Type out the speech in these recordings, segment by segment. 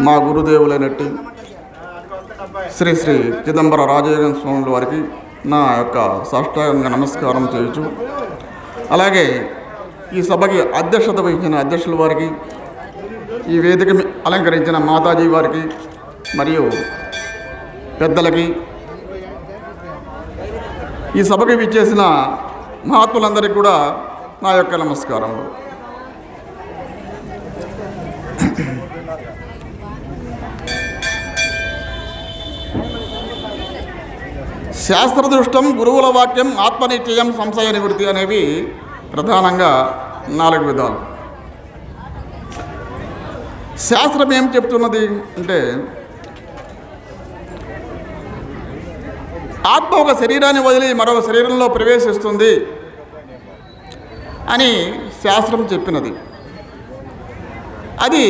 మా గురుదేవులైనట్టు శ్రీ శ్రీ చిదంబర రాజయోగం స్వాముల వారికి నా యొక్క సాష్టాంగ నమస్కారం చేయొచ్చు అలాగే ఈ సభకి అధ్యక్షత వహించిన అధ్యక్షుల వారికి ఈ వేదిక అలంకరించిన మాతాజీ వారికి మరియు పెద్దలకి ఈ సభకి విచ్చేసిన మహాత్ములందరికీ కూడా నా యొక్క నమస్కారములు. శాస్త్రదృష్టం గురువుల వాక్యం ఆత్మనిశ్చయం సంశయ నివృత్తి అనేవి ప్రధానంగా నాలుగు విధాలు. శాస్త్రం ఏం చెప్తున్నది అంటే ఆత్మ ఒక శరీరాన్ని వదిలి మరొక శరీరంలో ప్రవేశిస్తుంది అని శాస్త్రం చెప్పినది. అది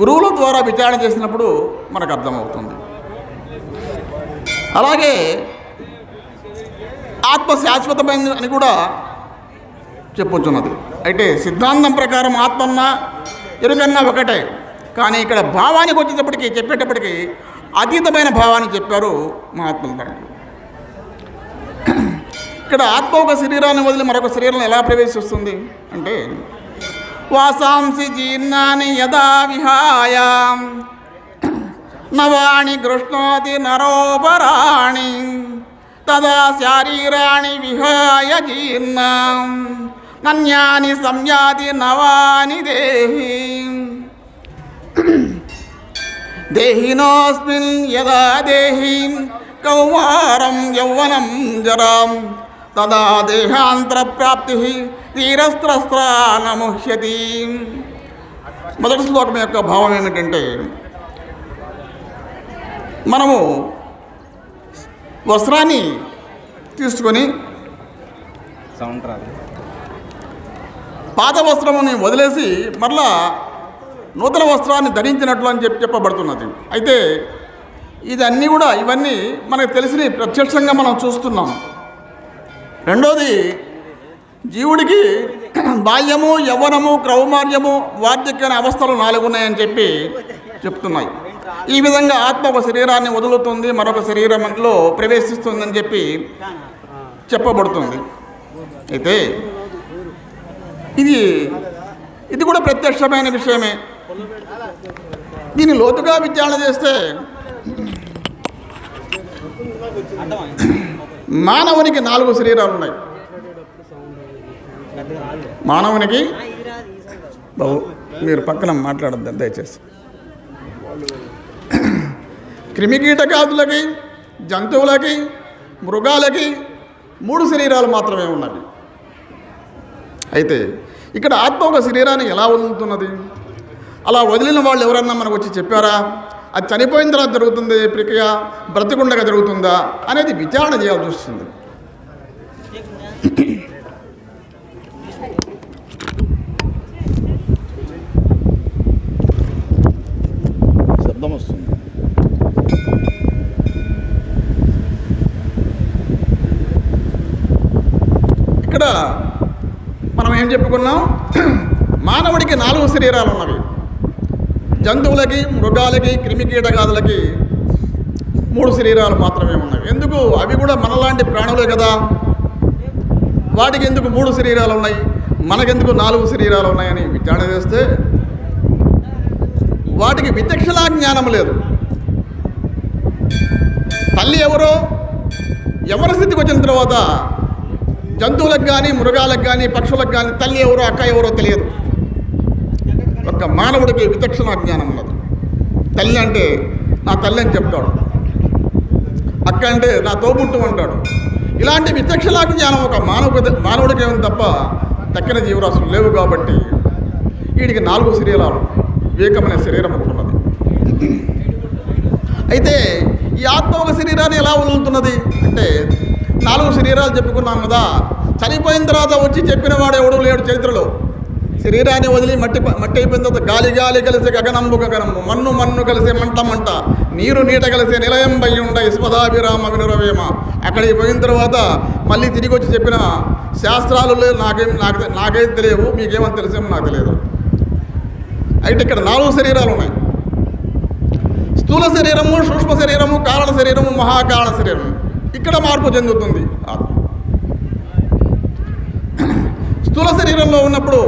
గురువుల ద్వారా విచారణ చేసినప్పుడు మనకు అర్థమవుతుంది. అలాగే ఆత్మ శాశ్వతమైనది అని కూడా చెప్పొచ్చున్నది. అయితే సిద్ధాంతం ప్రకారం ఆత్మన్న ఎరుగన్న ఒకటే. కానీ ఇక్కడ భావానికి వచ్చేటప్పటికి చెప్పేటప్పటికి అతీతమైన భావాన్ని చెప్పారు మహాత్ములు ఇక్కడ ఆత్మ ఒక శరీరాన్ని వదిలి మరొక శరీరాన్ని ఎలా ప్రవేశిస్తుంది అంటే వాసాంసి జీర్ణాన్ని యదా విహాయ. నవాణి గృష్ణోతి నరోపరాణి తదా శారీరాణి విహాయ జీర్ణం నన్యాని సంయాతి నవాని దేహి దేహినోస్మిన్ యదా దేహి కౌమారం యౌవనం జరాం తదా దేహాంతర ప్రాప్తి తీరస్త్రస్త్రానముహ్యతి మొదటి శ్లోకం యొక్క భావం ఏమిటంటే మనము వస్త్రాన్ని తీసుకొని సౌండ్ రాదు. పాత వస్త్రముని వదిలేసి మరలా నూతన వస్త్రాన్ని ధరించినట్లు అని చెప్పి చెప్పబడుతున్నది. అయితే ఇదన్నీ కూడా ఇవన్నీ మనకు తెలిసిన ప్రత్యక్షంగా మనం చూస్తున్నాం. రెండోది జీవుడికి బాల్యము యవ్వనము క్రౌమార్యము వార్ధక్య అనే అవస్థలు నాలుగు ఉన్నాయని చెప్పి చెప్తున్నాయి. ఈ విధంగా ఆత్మ ఒక శరీరాన్ని వదులుతుంది మరొక శరీరంలో ప్రవేశిస్తుందని చెప్పి చెప్పబడుతుంది. అయితే ఇది ఇది కూడా ప్రత్యక్షమైన విషయమే. దీన్ని లోతుగా విచారణ చేస్తే మానవునికి నాలుగు శరీరాలు ఉన్నాయి. మానవునికి బాబు మీరు పక్కన మాట్లాడద్దు దయచేసి. క్రిమికీటకాదులకి జంతువులకి మృగాలకి మూడు శరీరాలు మాత్రమే ఉన్నవి. అయితే ఇక్కడ ఆత్మ ఒక శరీరాన్ని ఎలా వదులుతున్నది? అలా వదిలిన వాళ్ళు ఎవరన్నా మనకు వచ్చి చెప్పారా? అది చనిపోయిన తర్వాత జరుగుతుంది ప్రక్రియ బ్రతికుండగా జరుగుతుందా? అనేది విచారణ చేయాల్సి వస్తుంది శబ్దం వస్తుంది ఇక్కడ మనం ఏం చెప్పుకున్నాం? మానవుడికి నాలుగు శరీరాలు ఉన్నవి జంతువులకి మృగాలకి క్రిమికీటకాదులకి మూడు శరీరాలు మాత్రమే ఉన్నవి. ఎందుకు? అవి కూడా మనలాంటి ప్రాణులే కదా. వాటికి ఎందుకు మూడు శరీరాలు ఉన్నాయి? మనకెందుకు నాలుగు శరీరాలు ఉన్నాయని విచారణ చేస్తే వాటికి విచక్షణా జ్ఞానం లేదు. తల్లి ఎవరో? ఎవరి స్థితికి వచ్చిన తర్వాత జంతువులకు కానీ మృగాలకు కానీ పక్షులకు కానీ తల్లి ఎవరో అక్క ఎవరో తెలియదు. ఒక్క మానవుడికి విచక్షణ జ్ఞానం ఉన్నది. తల్లి అంటే నా తల్లి అని చెప్తాడు. అక్క అంటే నా తోబుట్టు అంటాడు. ఇలాంటి విచక్షణ జ్ఞానం ఒక మానవ మానవుడికి ఏమి తప్ప దక్కిన జీవరాశులు లేవు కాబట్టి వీడికి నాలుగు శరీరాలు వివేకమైన శరీరం ఒకటి ఉన్నది. అయితే ఈ ఆత్మ ఒక శరీరాన్ని ఎలా వదులుతున్నది అంటే నాలుగు శరీరాలు చెప్పుకున్నాం కదా. చనిపోయిన తర్వాత వచ్చి చెప్పిన వాడు ఎవడు లేడు చరిత్రలో. శరీరాన్ని వదిలి మట్టి మట్టి అయిపోయిన తర్వాత గాలి గాలి కలిసి గగనంబు గగనము మన్ను మన్ను కలిసి మంట మంట నీరు నీట కలిసి నిలయం పై ఉండ ఇస్మదాభిరామ వినురవేమ అక్కడికి పోయిన తర్వాత మళ్ళీ తిరిగి వచ్చి చెప్పిన శాస్త్రాలు లేవు నాకేం నాకు నాకైతే తెలియవు మీకేమని తెలిసేమో నాకు తెలియదు. అయితే ఇక్కడ నాలుగు శరీరాలు ఉన్నాయి. స్థూల శరీరము సూక్ష్మ శరీరము కారణ శరీరము మహాకారణ శరీరము. ఇక్కడ మార్పు చెందుతుంది. ఆత్మ స్థూల శరీరంలో ఉన్నప్పుడు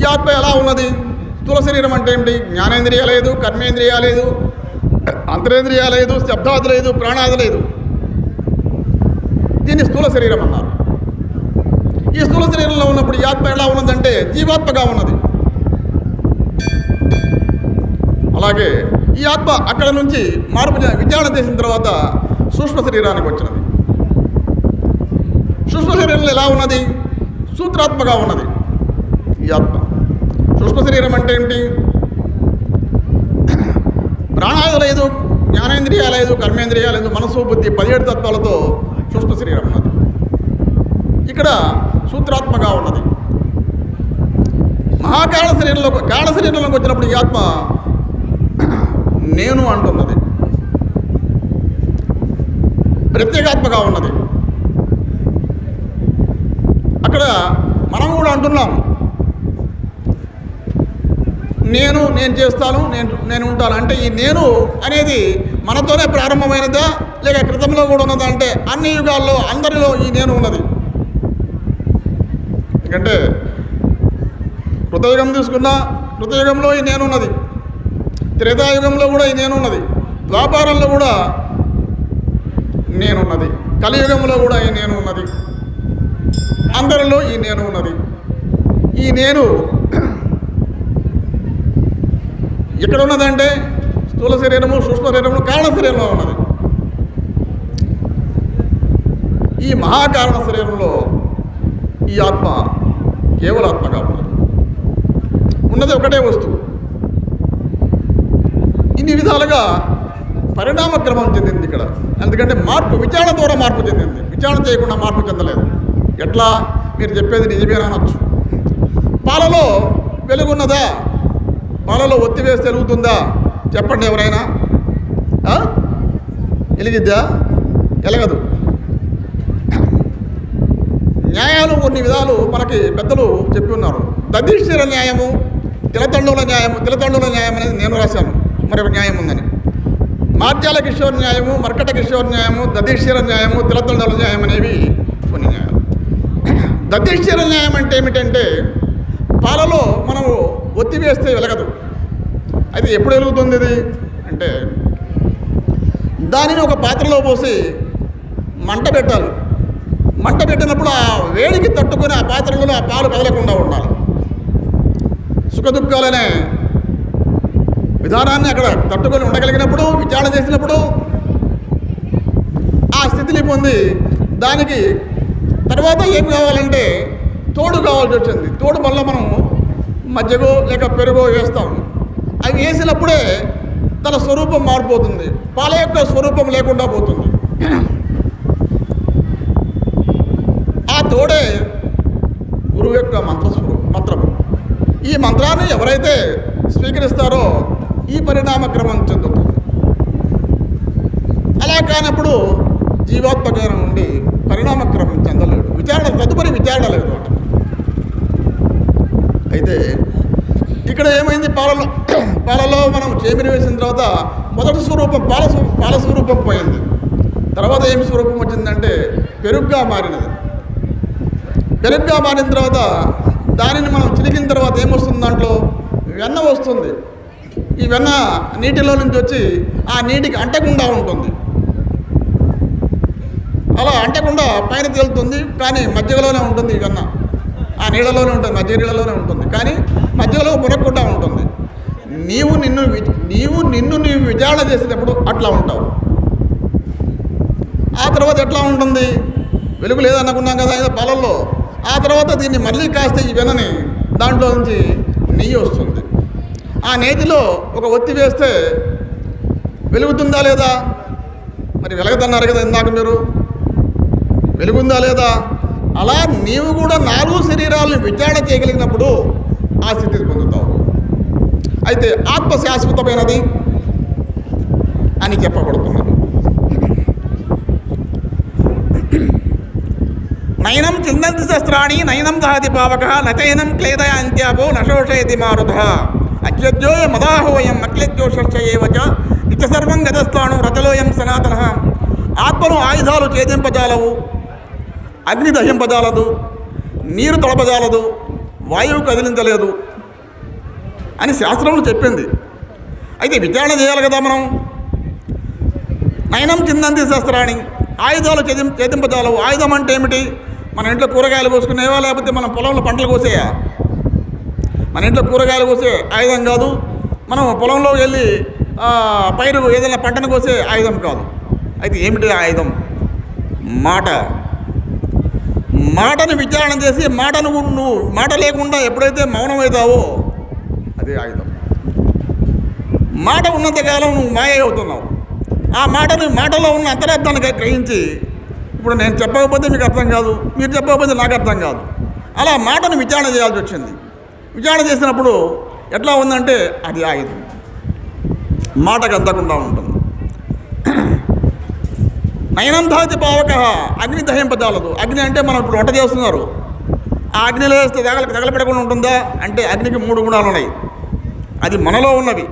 ఈ ఆత్మ ఎలా ఉన్నది? స్థూల శరీరం అంటే ఏమిటి? జ్ఞానేంద్రియ లేదు కర్మేంద్రియ లేదు అంతరేంద్రియ లేదు శబ్దాది లేదు ప్రాణాది లేదు. దీన్ని స్థూల శరీరం అన్నారు. ఈ స్థూల శరీరంలో ఉన్నప్పుడు ఈ ఆత్మ ఎలా ఉన్నదంటే జీవాత్మగా ఉన్నది. అలాగే ఈ ఆత్మ అక్కడ నుంచి మార్పు విచారణ చేసిన తర్వాత సూక్ష్మ శరీరానికి వచ్చినది. సూక్ష్మ శరీరంలో ఎలా ఉన్నది? సూత్రాత్మగా ఉన్నది. ఈ ఆత్మ. సూక్ష్మ శరీరం అంటే ఏంటి ప్రాణాలు లేదు జ్ఞానేంద్రియ లేదు కర్మేంద్రియ లేదు మనసు బుద్ధి పదిహేడు తత్వాలతో సూక్ష్మ శరీరం ఉన్నది. ఇక్కడ సూత్రాత్మగా ఉన్నది. మహాకాళ శరీరంలో కాళ శరీరంలోకి వచ్చినప్పుడు ఈ ఆత్మ నేను అంటున్నది. ప్రత్యేగాత్మగా ఉన్నది. అక్కడ మనం కూడా అంటున్నాం. నేను నేను చేస్తాను నేను నేను ఉంటాను. అంటే ఈ నేను అనేది మనతోనే ప్రారంభమైనదా లేక క్రితంలో కూడా ఉన్నదా అంటే అన్ని యుగాల్లో అందరిలో ఈ నేను ఉన్నది. ఎందుకంటే కృతయుగం తీసుకున్నా కృతయుగంలో ఈ నేను ఉన్నది. త్రేతాయుగంలో కూడా ఈ నేను ఉన్నది. ద్వాపారంలో కూడా నేనున్నది. కలియుగంలో కూడా ఈ నేను ఉన్నది అందరిలో ఈ నేను ఉన్నది ఈ నేను ఎక్కడ ఉన్నదంటే స్థూల శరీరము సూక్ష్మ శరీరము కారణ శరీరంలో ఉన్నది. ఈ మహాకారణ శరీరంలో ఈ ఆత్మ కేవల ఆత్మగా ఉన్నది ఉన్నది ఒకటే వస్తువు. ఇన్ని విధాలుగా పరిణామ క్రమం చెందింది ఇక్కడ. ఎందుకంటే మార్పు విచారణ ద్వారా మార్పు చెందింది. విచారణ చేయకుండా మార్పు చెందలేదు. ఎట్లా? మీరు చెప్పేది నిజమేనా అనొచ్చు. పాలలో వెలుగున్నదా? పాలలో ఒత్తి వేస్తే వెలుగుతుందా? చెప్పండి ఎవరైనా. ఎలిగిద్దా వెలిగిద్దా? ఎలగదు న్యాయాలు కొన్ని విధాలు మనకి పెద్దలు చెప్పి ఉన్నారు. దదీశ్వర న్యాయము తిలతండుల న్యాయము తిలతండుల న్యాయం అనేది నేను రాశాను. మరొక న్యాయం ఉందని. మార్జాల కిషోర్ న్యాయము మర్కట కిషోర్ న్యాయము దదీశ్వర న్యాయము తిలతండల న్యాయం అనేవి కొన్ని న్యాయాలు. దదీశ్వర న్యాయం అంటే ఏమిటంటే పాలలో మనము ఒత్తి వేస్తే వెలగదు. అది ఎప్పుడు వెలుగుతుంది ఇది? అంటే దానిని ఒక పాత్రలో పోసి మంట పెట్టాలి. మంట పెట్టినప్పుడు ఆ వేడికి తట్టుకొని ఆ పాత్రలో ఆ పాలు కదలకుండా ఉండాలి. సుఖదుఖాలనే విధానాన్ని అక్కడ తట్టుకొని ఉండగలిగినప్పుడు విచారణ చేసినప్పుడు ఆ స్థితిని పొంది దానికి తర్వాత ఏం కావాలంటే తోడు కావాల్సి వచ్చింది. తోడు వల్ల మనం మజ్జిగో లేక పెరుగో వేస్తాం. అవి వేసినప్పుడే తన స్వరూపం మారిపోతుంది. పాల యొక్క స్వరూపం లేకుండా పోతుంది. ఆ తోడే గురువు యొక్క మంత్రస్వరూపం మంత్రము. ఈ మంత్రాన్ని ఎవరైతే స్వీకరిస్తారో ఈ పరిణామక్రమం చెందుతుంది. అలా కానప్పుడు జీవాత్మకం నుండి పరిణామక్రమం చెందలేడు. విచారణ తదుపరి విచారణ లేదు అట. అయితే ఇక్కడ ఏమైంది? పాలలో పాలలో మనం చేమిరి వేసిన తర్వాత మొదటి స్వరూపం పాల పాల స్వరూపం పోయింది. తర్వాత ఏం స్వరూపం వచ్చిందంటే పెరుగ్గా మారినది. పెరుగ్గా మారిన తర్వాత దానిని మనం చిలికిన తర్వాత ఏమొస్తుంది దాంట్లో? వెన్న వస్తుంది. ఈ వెన్న నీటిలో నుంచి వచ్చి ఆ నీటికి అంటకుండా ఉంటుంది. అలా అంటకుండా పైన తేలుతుంది కానీ మధ్యలోనే ఉంటుంది ఈ వెన్న. ఆ నీళ్ళలోనే ఉంటుంది మధ్య నీళ్ళలోనే ఉంటుంది కానీ మధ్యలో మునక్కుండా ఉంటుంది. నీవు నిన్ను నీవు నిన్ను నీవు విచారణ చేసేటప్పుడు అట్లా ఉంటావు. ఆ తర్వాత ఎట్లా ఉంటుంది? వెలుగు లేదనుకున్నాం కదా ఇది పొలంలో ఆ తర్వాత దీన్ని మళ్ళీ కాస్తే ఈ వెనని దాంట్లో నుంచి నెయ్యి వస్తుంది. ఆ నేతిలో ఒక ఒత్తి వేస్తే వెలుగుతుందా లేదా? మరి వెలగదన్నారు కదా ఇందాక మీరు. వెలుగుందా లేదా? అలా నీవు కూడా నాలుగు శరీరాలను విచారణ చేయగలిగినప్పుడు ఆ స్థితిని పొందుతావు. అయితే ఆత్మ శాశ్వతమైనది అని చెప్పబడుతున్నది నయనం చిందంతి శస్త్రాణి నయనం దహతి పావక నచయనం క్లేదయ అంత్యాపో నశోషయతి మారుధ. యజ్జోయ మదాహోయం అక్లెజ్జోషశ్చ ఏవచ సర్వం గతస్థానం రతలోయం సనాతన. ఆత్మను ఆయుధాలు ఛేదింపజాలవు అగ్ని దహింపజాలదు నీరు తొలపజాలదు వాయువు కదిలించలేదు అని శాస్త్రంలో చెప్పింది. అయితే విచారణ చేయాలి కదా మనం. నయనం చిందంతి శాస్త్రాన్ని ఆయుధాలు చేదిం చేదింపజాలవు ఆయుధం అంటే ఏమిటి? మన ఇంట్లో కూరగాయలు కోసుకునేవా లేకపోతే మన పొలంలో పంటలు కోసేయా? మన ఇంట్లో కూరగాయలు కోసే ఆయుధం కాదు మనం పొలంలో వెళ్ళి పైరు ఏదైనా పంటను కోసే ఆయుధం కాదు. అయితే ఏమిటి ఆయుధం? మాట. మాటను విచారణ చేసి మాటను నువ్వు మాట లేకుండా ఎప్పుడైతే మౌనం అవుతావో అదే ఆయుధం. మాట ఉన్నంతకాలం నువ్వు మాయ అవుతున్నావు. ఆ మాటను మాటలో ఉన్న అంతరార్థాన్ని గ్రహించి ఇప్పుడు నేను చెప్పకపోతే మీకు అర్థం కాదు మీరు చెప్పకపోతే నాకు అర్థం కాదు. అలా మాటను విచారణ చేయాల్సి వచ్చింది. విచారణ చేసినప్పుడు ఎట్లా ఉందంటే అది ఆయుధం. మాటకు అందకుండా ఉంటుంది. నయనంధాతి పావక అగ్ని దహింపజాలదు. అగ్ని అంటే మనం ఇప్పుడు వంట చేస్తున్నారు. ఆ అగ్నిలో వేస్తే తగల తగలపెట్టకుండా ఉంటుందా? అంటే అగ్నికి మూడు గుణాలు ఉన్నాయి. అది మనలో ఉన్నవి.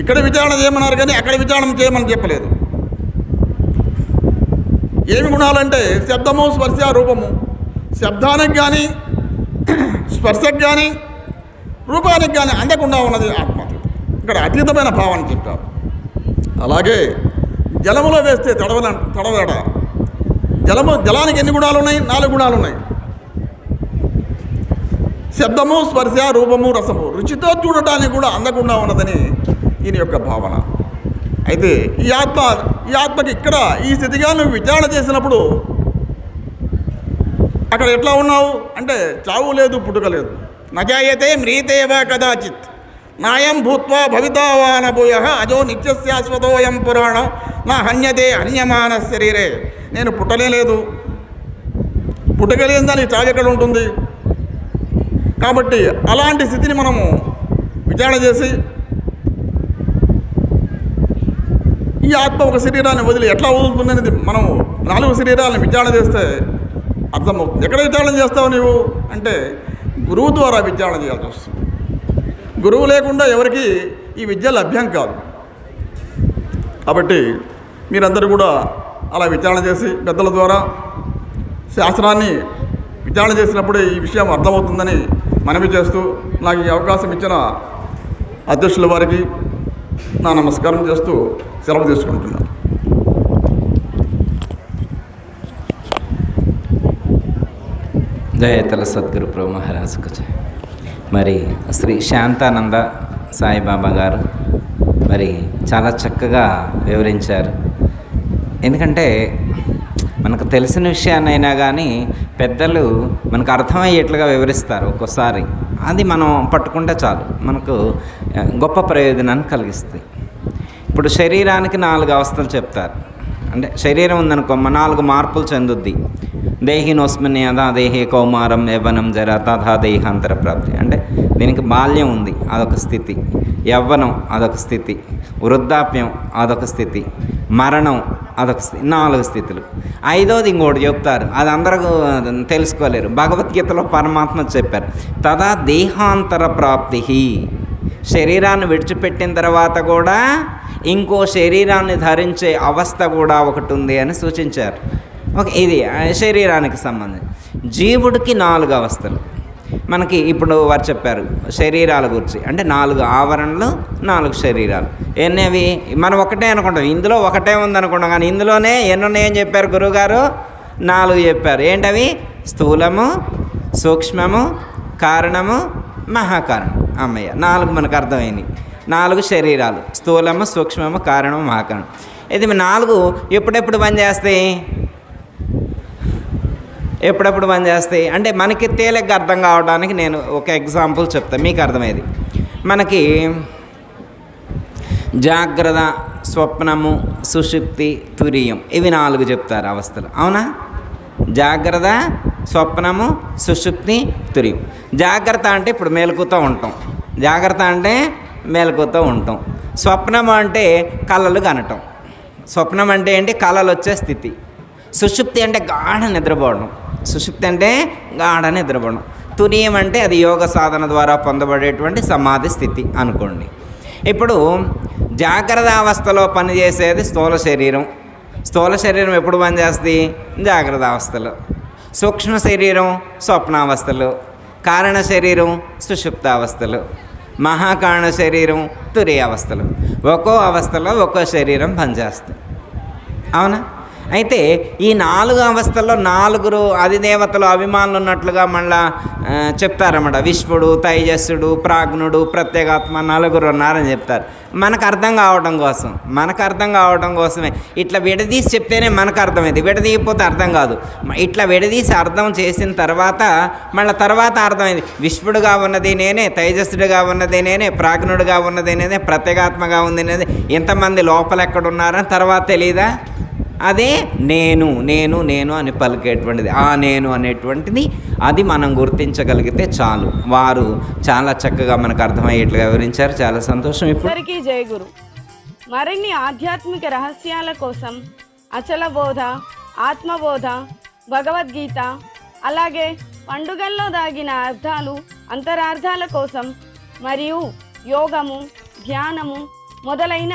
ఇక్కడ విచారణ చేయమన్నారు కానీ అక్కడ విచారణ చేయమని చెప్పలేదు. ఏమి గుణాలంటే శబ్దము స్పర్శ రూపము. శబ్దానికి కానీ స్పర్శకు కానీ రూపానికి కానీ అందకుండా ఉన్నది ఆత్మ ఇక్కడ అతీతమైన భావాన్ని చెప్పారు. అలాగే జలములో వేస్తే తడవల తడవేడ. జలము జలానికి ఎన్ని గుణాలు ఉన్నాయి? నాలుగు గుణాలు ఉన్నాయి. శబ్దము స్పర్శ రూపము రసము రుచితో చూడటానికి కూడా అందకుండా ఉన్నదని ఈయన యొక్క భావన. అయితే ఈ ఆత్మ ఈ ఆత్మకి ఇక్కడ ఈ స్థితిగా నువ్వు విచారణ చేసినప్పుడు అక్కడ ఎట్లా ఉన్నావు? అంటే చావు లేదు పుట్టుక లేదు. నజాయతే మ్రీతేవా కదాచిత్. నాయం భూత్వా భవితావానభూయ. అజో నిత్యశాశ్వతోయం పురాణం. నా హన్యతే హన్యమాన శరీరే. నేను పుట్టలేదు లేదు పుట్టగలేని దానికి చావు ఎక్కడ ఉంటుంది? కాబట్టి అలాంటి స్థితిని మనము విచారణ చేసి ఈ ఆత్మ ఒక శరీరాన్ని వదిలి ఎట్లా వదులుతుందనేది మనం నాలుగు శరీరాలను విచారణ చేస్తే అర్థమవుతుంది ఎక్కడ విచారణ చేస్తావు నీవు? అంటే గురువు ద్వారా విచారణ చేయాల్సి వస్తుంది. గురువు లేకుండా ఎవరికి ఈ విద్య లభ్యం కాదు. కాబట్టి మీరందరూ కూడా అలా విచారణ చేసి పెద్దల ద్వారా శాస్త్రాన్ని విచారణ చేసినప్పుడే ఈ విషయం అర్థమవుతుందని మనవి చేస్తూ నాకు ఈ అవకాశం ఇచ్చిన అధ్యక్షుల వారికి నా నమస్కారం చేస్తూ సెలవు తీసుకుంటున్నాను. జయతల సద్గురు ప్రభు మహారాజుకు మరి శ్రీ శాంతానంద సాయిబాబా గారు మరి చాలా చక్కగా వివరించారు. ఎందుకంటే మనకు తెలిసిన విషయాన్నైనా కానీ పెద్దలు మనకు అర్థమయ్యేట్లుగా వివరిస్తారు ఒక్కోసారి. అది మనం పట్టుకుంటే చాలు. మనకు గొప్ప ప్రయోజనాన్ని కలిగిస్తాయి. ఇప్పుడు శరీరానికి నాలుగు అవస్థలు చెప్తారు. అంటే శరీరం ఉందనుకో నాలుగు మార్పులు చెందుద్ది. దేహినోస్మిన్ యథా దేహే కౌమారం యవ్వనం జర తథా దేహాంతర ప్రాప్తి. అంటే దీనికి బాల్యం ఉంది అదొక స్థితి. యవ్వనం అదొక స్థితి. వృద్ధాప్యం అదొక స్థితి. మరణం అదొక స్థితి నాలుగు స్థితులు. ఐదోది ఇంకోటి చెప్తారు. అది అందరూ తెలుసుకోలేరు. భగవద్గీతలో పరమాత్మ చెప్పారు. తదా దేహాంతర ప్రాప్తి శరీరాన్ని విడిచిపెట్టిన తర్వాత కూడా ఇంకో శరీరాన్ని ధరించే అవస్థ కూడా ఒకటి ఉంది అని సూచించారు. ఓకే ఇది శరీరానికి సంబంధించి. జీవుడికి నాలుగు అవస్థలు. మనకి ఇప్పుడు వారు చెప్పారు శరీరాల గురించి. అంటే నాలుగు ఆవరణలు నాలుగు శరీరాలు. ఎన్నవి? మనం ఒకటే అనుకుంటాం. ఇందులో ఒకటే ఉందనుకుంటాం. కానీ ఇందులోనే ఎన్ని ఉన్నాయని చెప్పారు గురువుగారు? నాలుగు చెప్పారు. ఏంటవి? స్థూలము సూక్ష్మము కారణము మహాకారణం. అమ్మయ్య నాలుగు మనకు అర్థమైంది. నాలుగు శరీరాలు. స్థూలము సూక్ష్మము కారణము మహాకారణం. ఇది నాలుగు ఎప్పుడెప్పుడు పనిచేస్తాయి? ఎప్పుడప్పుడు పనిచేస్తాయి అంటే మనకి తేలిగ్గా అర్థం కావడానికి నేను ఒక ఎగ్జాంపుల్ చెప్తాను మీకు అర్థమయ్యేది. మనకి జాగ్రత్త స్వప్నము సుషుప్తి తురియం ఇవి నాలుగు చెప్తారు అవస్థలు. అవునా? జాగ్రత్త స్వప్నము సుషుప్తి తురియం. జాగ్రత్త అంటే ఇప్పుడు మేలుకుతూ ఉంటాం. జాగ్రత్త అంటే మేలుకుతూ ఉంటాం. స్వప్నం అంటే కళలు కనటం. స్వప్నం అంటే ఏంటి? కళలు వచ్చే స్థితి. సుషుప్తి అంటే గాఢ నిద్రపోవడం. సుషుప్తి అంటే గాఢ నిద్రపోవడం తురియం అంటే అది యోగ సాధన ద్వారా పొందబడేటువంటి సమాధి స్థితి అనుకోండి. ఇప్పుడు జాగ్రత్త అవస్థలో పనిచేసేది స్థూల శరీరం. స్థూల శరీరం ఎప్పుడు పనిచేస్తుంది? జాగ్రత్త అవస్థలో. సూక్ష్మ శరీరం స్వప్నావస్థలు. కారణ శరీరం సుషుప్తావస్థలు మహాకారణ శరీరం తురి అవస్థలు. ఒక్కో అవస్థలో ఒక్కో శరీరం పనిచేస్తుంది. అవునా? అయితే ఈ నాలుగు అవస్థల్లో నాలుగురు అధిదేవతలు అభిమానులు ఉన్నట్లుగా మళ్ళా చెప్తారన్నమాట. విశ్వడు తైజస్సుడు ప్రాజ్ఞుడు ప్రత్యేగాత్మ నలుగురు ఉన్నారని చెప్తారు. మనకు అర్థం కావడం కోసం మనకు అర్థం కావడం కోసమే. ఇట్లా విడదీసి చెప్తేనే మనకు అర్థమైంది. విడదీయకపోతే అర్థం కాదు. ఇట్లా విడదీసి అర్థం చేసిన తర్వాత మళ్ళీ తర్వాత అర్థమైంది. విశ్వడుగా ఉన్నది నేనే తేజస్సుడిగా ఉన్నది నేనే ప్రాజ్ఞుడుగా ఉన్నది నేనే ప్రత్యేగాత్మగా ఉంది నేనే. ఎంతమంది లోపల ఎక్కడ ఉన్నారని తర్వాత తెలియదా అదే నేను నేను నేను అని పలికేటువంటిది. ఆ నేను అనేటువంటిది అది మనం గుర్తించగలిగితే చాలు. వారు చాలా చక్కగా మనకు అర్థమయ్యేట్లుగా వివరించారు. చాలా సంతోషం ఇప్పటికీ జయగురు మరిన్ని ఆధ్యాత్మిక రహస్యాల కోసం అచల బోధ ఆత్మబోధ భగవద్గీత అలాగే పండుగల్లో దాగిన అర్థాలు అంతరార్థాల కోసం మరియు యోగము ధ్యానము మొదలైన